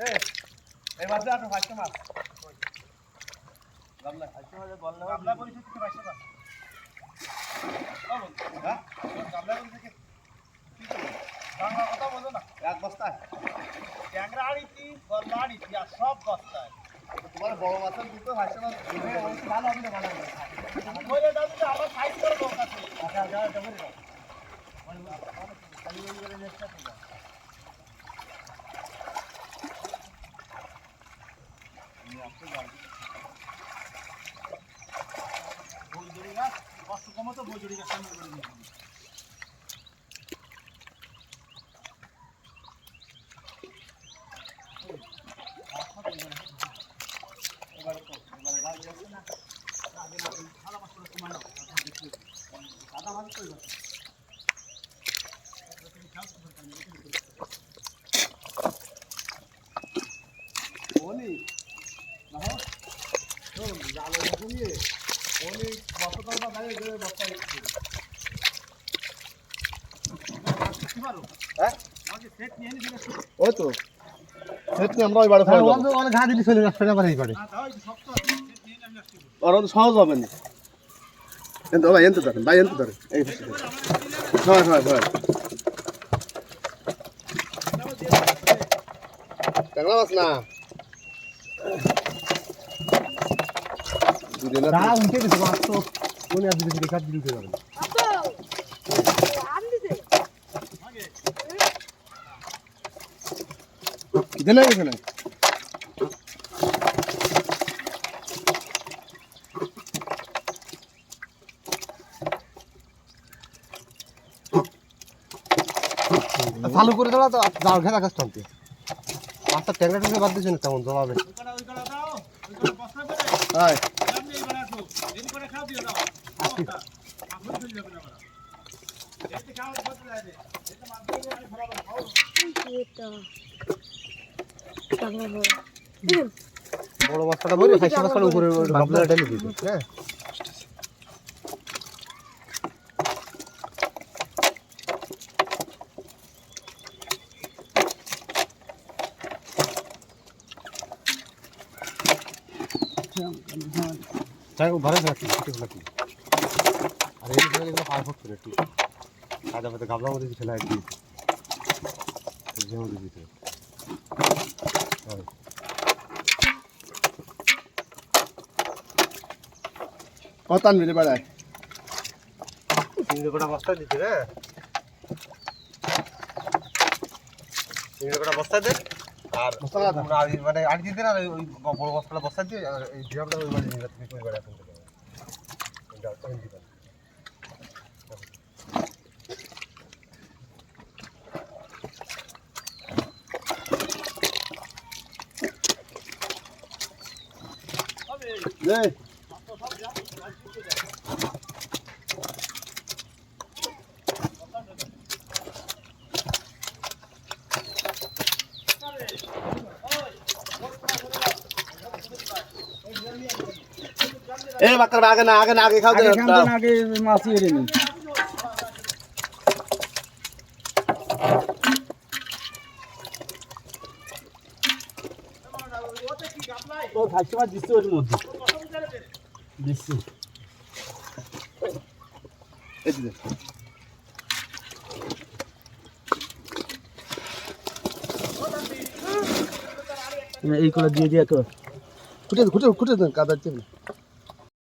এই মাছটা আছে পাঁচটা মাছ গামলা পাঁচটা মাছ গল্লা গামলা পরিষদ থেকে পাঁচটা মাছ হ্যাঁ? গামলা পরিষদ থেকে বাংলা কথা বলো না। এক বস্তায়। ট্যাংরা আনিছি গল্লা আনিছি আর সব বস্তায়। তোমার বড় মাছের দুটো পাঁচটা মাছ ভালো হবে না ভালো হবে। বলে দাও যে আমার বৈজড়ি গাছ কষ্ট কমতো বৈজড়ি গাছ সামনে করে নিয়ে যাবি। এবারে ওই তো। সেট নিয়ে আমরা ওই বাড়ি ফেলে অনেক ঘা দিতে চলে যাচ্ছে না পারে এই করে আর অত সহজ হবে না। এনতো ভাই এনতো ধরেন ভাই এনতো ধরেন। এই হয় হয় হয় মাছ না উঠে গেছে মাছ তো। মনে আর দিতে কাট দিতে যাবে দিলে এখানে। চালু করে দেওয়া তো জাল ঘেরা কাজ টানতে মাছটা ট্যাংরা ট্যাংরা বাদ দিচ্ছে না তেমন জমাবে হয় বড় মাছটা বলে। খাইছে মাছটা উপরে ভাবলে ঢেলে দিতে হ্যাঁ। যাই হোক ভালো থাকি ঠিক নাকি? আর এই এগুলো পার হচ্ছে না একটু। কাজা পাতে গাবলার মধ্যে ফেলা একদিন যেমন দিতে। কত আনবি রে বেড়ায়? তিনটে কটা বস্তা দিতে রে। তিনটে কটা বস্তা দে। আর মানে আড়ি দিতে না ওই বড় বস্তাটা বস্তা দিয়ে এই ডিরামটা ওই বাড়ি নিয়ে তুমি কই বাড়ি এখন থেকে। এটা এ বাক্কার আগে না আগে না আগে খাও দে আগে মাছ এড়ে নি ও ভাইসে মাছ দিচ্ছে ওর মধ্যে। দিচ্ছি। এই করে দিয়ে দিয়ে তো খুঁটে খুঁটে খুঁটে দেন কাদা দিতে